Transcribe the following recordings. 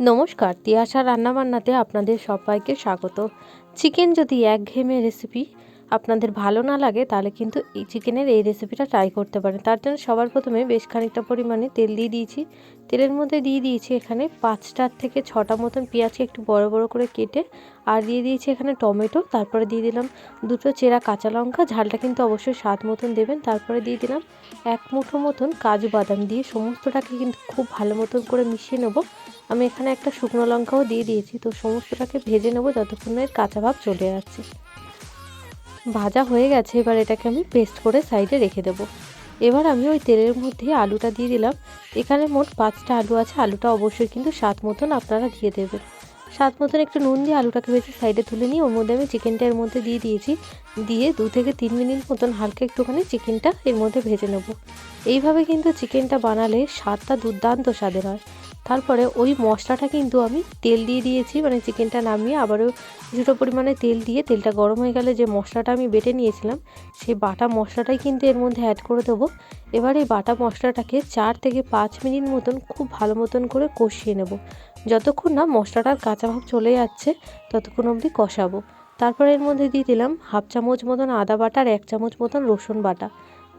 নমস্কার, তিয়াশা রান্নাবান্নাতে আপনাদের সবাইকে স্বাগত। চিকেন যদি একঘেয়েমে রেসিপি আপনাদের ভালো না লাগে, তাহলে কিন্তু এই চিকেনের এই রেসিপিটা ট্রাই করতে পারেন। তার জন্য সবার প্রথমে বেশ খানিকটা পরিমাণে তেল দিয়ে দিয়েছি। তেলের মধ্যে দিয়ে দিয়েছি এখানে পাঁচটার থেকে ছটা মতন পেঁয়াজকে একটু বড় বড় করে কেটে, আর দিয়ে দিয়েছি এখানে টমেটো, তারপরে দিয়ে দিলাম দুটো চেরা কাঁচা লঙ্কা, ঝালটা কিন্তু অবশ্যই স্বাদ মতন দেবেন। তারপরে দিয়ে দিলাম এক মুঠো মতন কাজু বাদাম দিয়ে সমস্তটাকে কিন্তু খুব ভালো মতন করে মিশিয়ে নেব। আমি এখানে একটা শুকনো লঙ্কাও দিয়ে দিয়েছি, তো সমস্তটাকে ভেজে নেব যতক্ষণ এর কাঁচা ভাব চলে যাচ্ছে ভাজা হয়ে গেছে, এবার এটাকে আমি পেস্ট করে সাইডে রেখে দেবো। এবার আমি ওই তেলের মধ্যে আলুটা দিয়ে দিলাম। এখানে মোট পাঁচটা আলু আছে, আলুটা অবশ্যই কিন্তু স্বাদ মতন আপনারা দিয়ে দেবেন। স্বাদ মতন একটু নুন দিয়ে আলুটাকে বেশি সাইডে তুলে নিয়ে, ওর মধ্যে আমি চিকেনটা এর মধ্যে দিয়ে দিয়েছি। দিয়ে দু থেকে তিন মিনিট মতন হালকা একটুখানি চিকেনটা এর মধ্যে ভেজে নেব। এইভাবে কিন্তু চিকেনটা বানালে স্বাদটা দুর্দান্ত স্বাদের হয়। তারপরে ওই মশলাটা কিন্তু আমি তেল দিয়ে দিয়েছি মানে চিকেনটা নামিয়ে আবারও কিছুটা পরিমাণে তেল দিয়ে, তেলটা গরম হয়ে গেলে যে মশলাটা আমি বেটে নিয়েছিলাম, সেই বাটা মশলাটাই কিন্তু এর মধ্যে অ্যাড করে দেবো। এবার এই বাটা মশলাটাকে চার থেকে পাঁচ মিনিট মতন খুব ভালো মতন করে কষিয়ে নেব। যতক্ষণ না মশলাটার কাঁচা ভাব চলে যাচ্ছে, ততক্ষণ অবধি কষাবো। তারপর এর মধ্যে দিয়ে দিলাম হাফ চামচ মতন আদা বাটা আর এক চামচ মতন রসুন বাটা।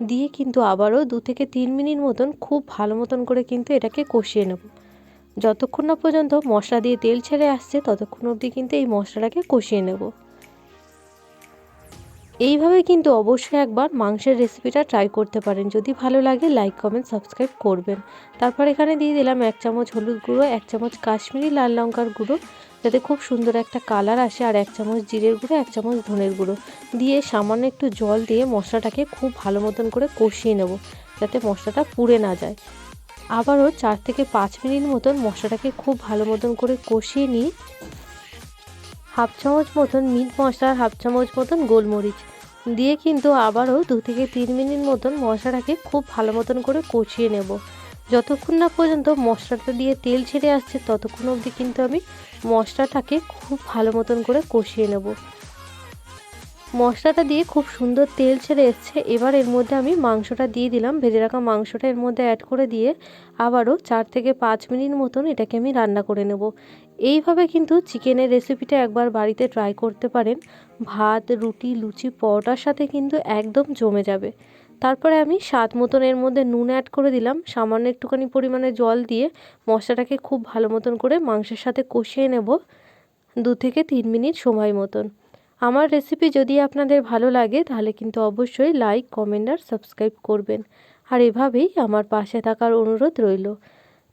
দিয়ে কিন্তু আবারও দু থেকে তিন মিনিট মতন খুব ভালো মতন করে কিন্তু এটাকে কষিয়ে নেব। যতক্ষণ না পর্যন্ত মশলা দিয়ে তেল ছেড়ে আসছে, ততক্ষণ অবধি কিন্তু এই মশলাটাকে কষিয়ে নেব। এইভাবে কিন্তু অবশ্যই একবার মাংসের রেসিপিটা ট্রাই করতে পারেন। যদি ভালো লাগে লাইক কমেন্ট সাবস্ক্রাইব করবেন। তারপর এখানে দিয়ে দিলাম এক চামচ হলুদ গুঁড়ো, এক চামচ কাশ্মীরি লাল লঙ্কার গুঁড়ো, যাতে খুব সুন্দর একটা কালার আসে, আর এক চামচ জিরের গুঁড়ো, এক চামচ ধনের গুঁড়ো। দিয়ে সামান্য একটু জল দিয়ে মশলাটাকে খুব ভালো মতন করে কষিয়ে নেব, যাতে মশলাটা পুড়ে না যায়। আবারও চার থেকে পাঁচ মিনিট মতন মশলাটাকে খুব ভালো মতন করে কষিয়ে নিই। হাফ চামচ মতন মিট মশলা হাফ চামচ মতন গোলমরিচ দিয়ে কিন্তু আবারও দু থেকে তিন মিনিট মতন মশলাটাকে খুব ভালো মতন করে কষিয়ে নেব। যতক্ষণ না পর্যন্ত মশলাটা দিয়ে তেল ছেড়ে আসছে, ততক্ষণ অবধি কিন্তু আমি মশলাটাকে খুব ভালো মতন করে কষিয়ে নেব। মশলাটা দিয়ে খুব সুন্দর তেল ছেড়ে এসছে। এবার এর মধ্যে আমি মাংসটা দিয়ে দিলাম। ভেজে রাখা মাংসটা এর মধ্যে অ্যাড করে দিয়ে আবারও চার থেকে পাঁচ মিনিট মতন এটাকে আমি রান্না করে নেব। এইভাবে কিন্তু চিকেনের রেসিপিটা একবার বাড়িতে ট্রাই করতে পারেন। ভাত, রুটি, লুচি, পরোটার সাথে কিন্তু একদম জমে যাবে। তারপরে আমি স্বাদ মতন এর মধ্যে নুন অ্যাড করে দিলাম। সামান্য একটুখানি পরিমাণে জল দিয়ে মশলাটাকে খুব ভালো মতন করে মাংসের সাথে কষিয়ে নেব। দু থেকে তিন মিনিট সময় মতন। আমার রেসিপি যদি আপনাদের ভালো লাগে, তাহলে কিন্তু অবশ্যই লাইক কমেন্ট আর সাবস্ক্রাইব করবেন। আর এভাবেই আমার পাশে থাকার অনুরোধ রইল।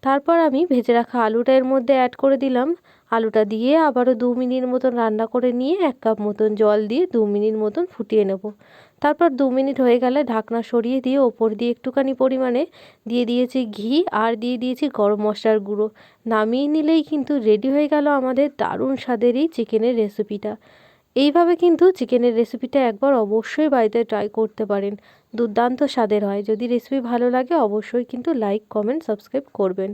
তারপর আমি ভেজে রাখা আলুটা এর মধ্যে অ্যাড করে দিলাম। আলুটা দিয়ে আবারও দু মিনিট মতন রান্না করে নিয়ে এক কাপ মতন জল দিয়ে দু মিনিট মতন ফুটিয়ে নেব। তারপর দু মিনিট হয়ে গেলে ঢাকনা সরিয়ে দিয়ে ওপর দিয়ে একটুখানি পরিমাণে দিয়ে দিয়েছি ঘি আর দিয়ে দিয়েছি গরম মশলার গুঁড়ো। নামিয়ে নিলেই কিন্তু রেডি হয়ে গেল আমাদের দারুণ স্বাদের এই চিকেনের রেসিপিটা এইভাবে কিন্তু চিকেনের রেসিপিটা একবার অবশ্যই বাড়িতে ট্রাই করতে পারেন। দুর্দান্ত স্বাদের হয়। যদি রেসিপি ভালো লাগে, অবশ্যই কিন্তু লাইক কমেন্ট সাবস্ক্রাইব করবেন।